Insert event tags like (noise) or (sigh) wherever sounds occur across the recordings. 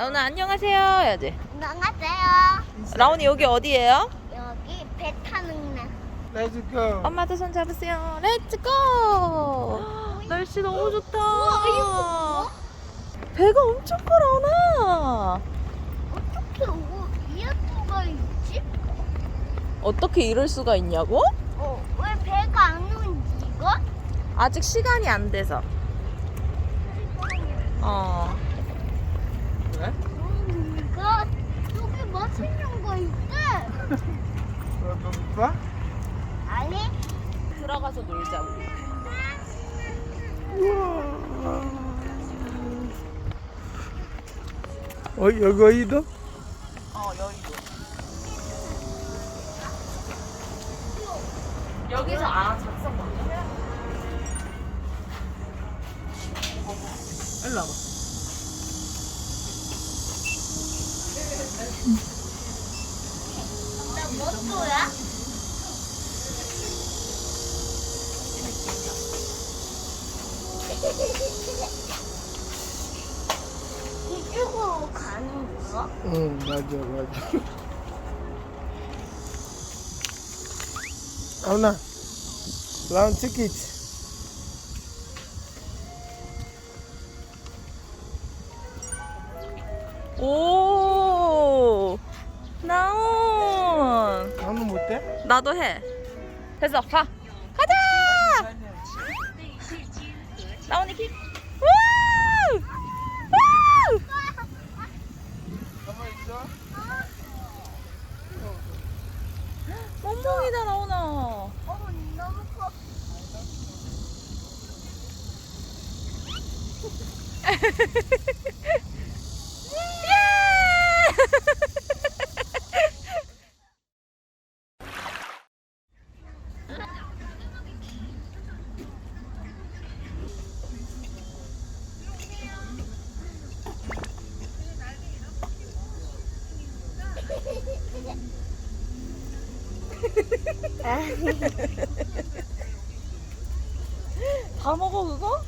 라온아 안녕하세요 해야지 안녕하세요. 라온이 여기 어디예요? 여기 배 타는 날. Let's go. 엄마도 손 잡으세요 렛츠고 (gasps) 날씨 너무 좋다 우와, 이거 배가 엄청 커 라온아 어떻게 오, 수가 있지? 어떻게 이럴 수가 있냐고? 어, 왜 배가 안 움직여? 아직 시간이 안 돼서 어 여기 맛있는 거 있대. 봐? 아니, 들어가서 놀자 우리. 어 여기 어디도? 어 여의도. 여기서 아 작성 먼저 해야 일로 와봐 나뭐 또야? 이쪽으로 가는 거야? 응 맞아 맞아. (laughs) 아우나 라운 티켓. 오 나도 해. 됐어 가. 가자! 나온이 킥. 우! 우! 멍멍이다 나온아 (laughs) 어, 너무 커. 다 먹어 그거?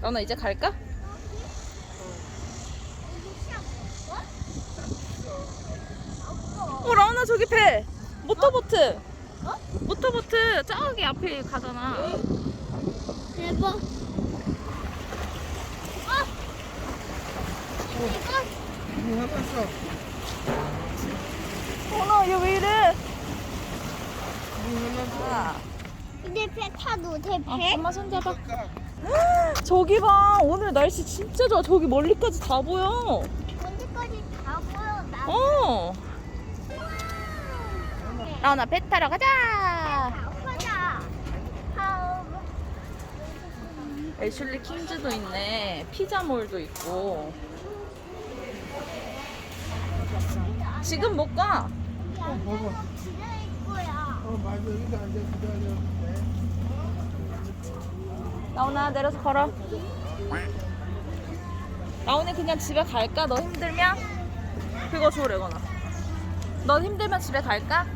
나온아 이제 갈까? 어 라온아 저기 배 모터보트 어? 모터보트 저기 앞에 가잖아 대박. 어? 이거 응 해봤어. 어나 얘왜 이래. 아, 이제 배 타도 돼, 아, 배? 엄마 손잡아 (gasps) 저기 봐 오늘 날씨 진짜 좋아 저기 멀리까지 다 보여 언제까지 다 보여, 나. 어 라온아 배 타러 가자 아파자. 아우. 애슐리 킹즈도 있네 피자몰도 있고 지금 못 가. 어 먹어. 어 맞아 여기도 앉아 기다려. 라온아 내려서 걸어. 라온이 그냥 집에 갈까? 너 힘들면? 그거 줘 레거나. 너 힘들면 집에 갈까?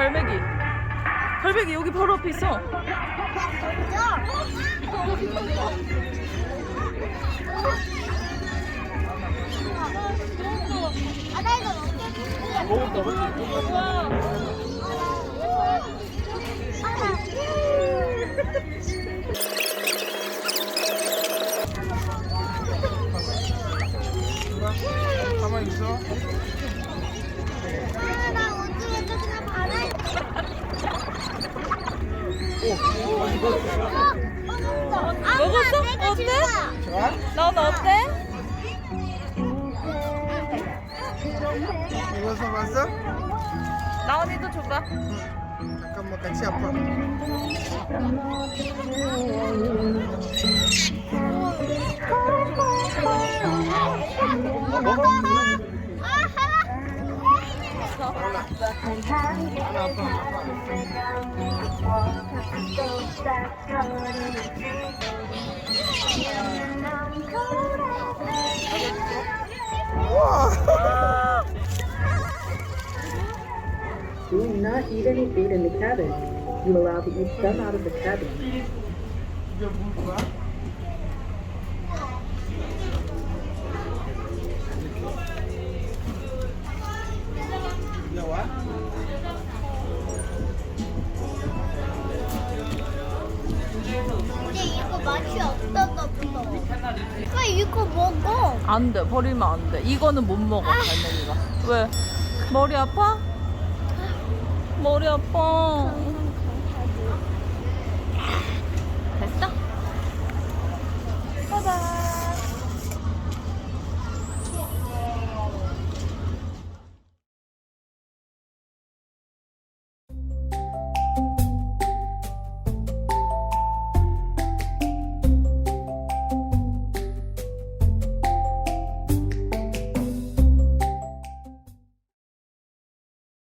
갈매기. 갈매기 여기 바로 앞에 있어. 아, 먹게. 먹었다 먹었어? 어때? 좋아? 넌 어때? 이거 사봤어? 나은이도 줘봐. 잠깐만 같이 아파. 하나 아파. 우와. Do not eat any food in the cabin. You allow to eat some out of the cabin. 맛이 없어서 무서워. 왜 이거 먹어? 안 돼. 버리면 안 돼. 이거는 못 먹어. 갈매기가. 왜? 머리 아파? 머리 아파.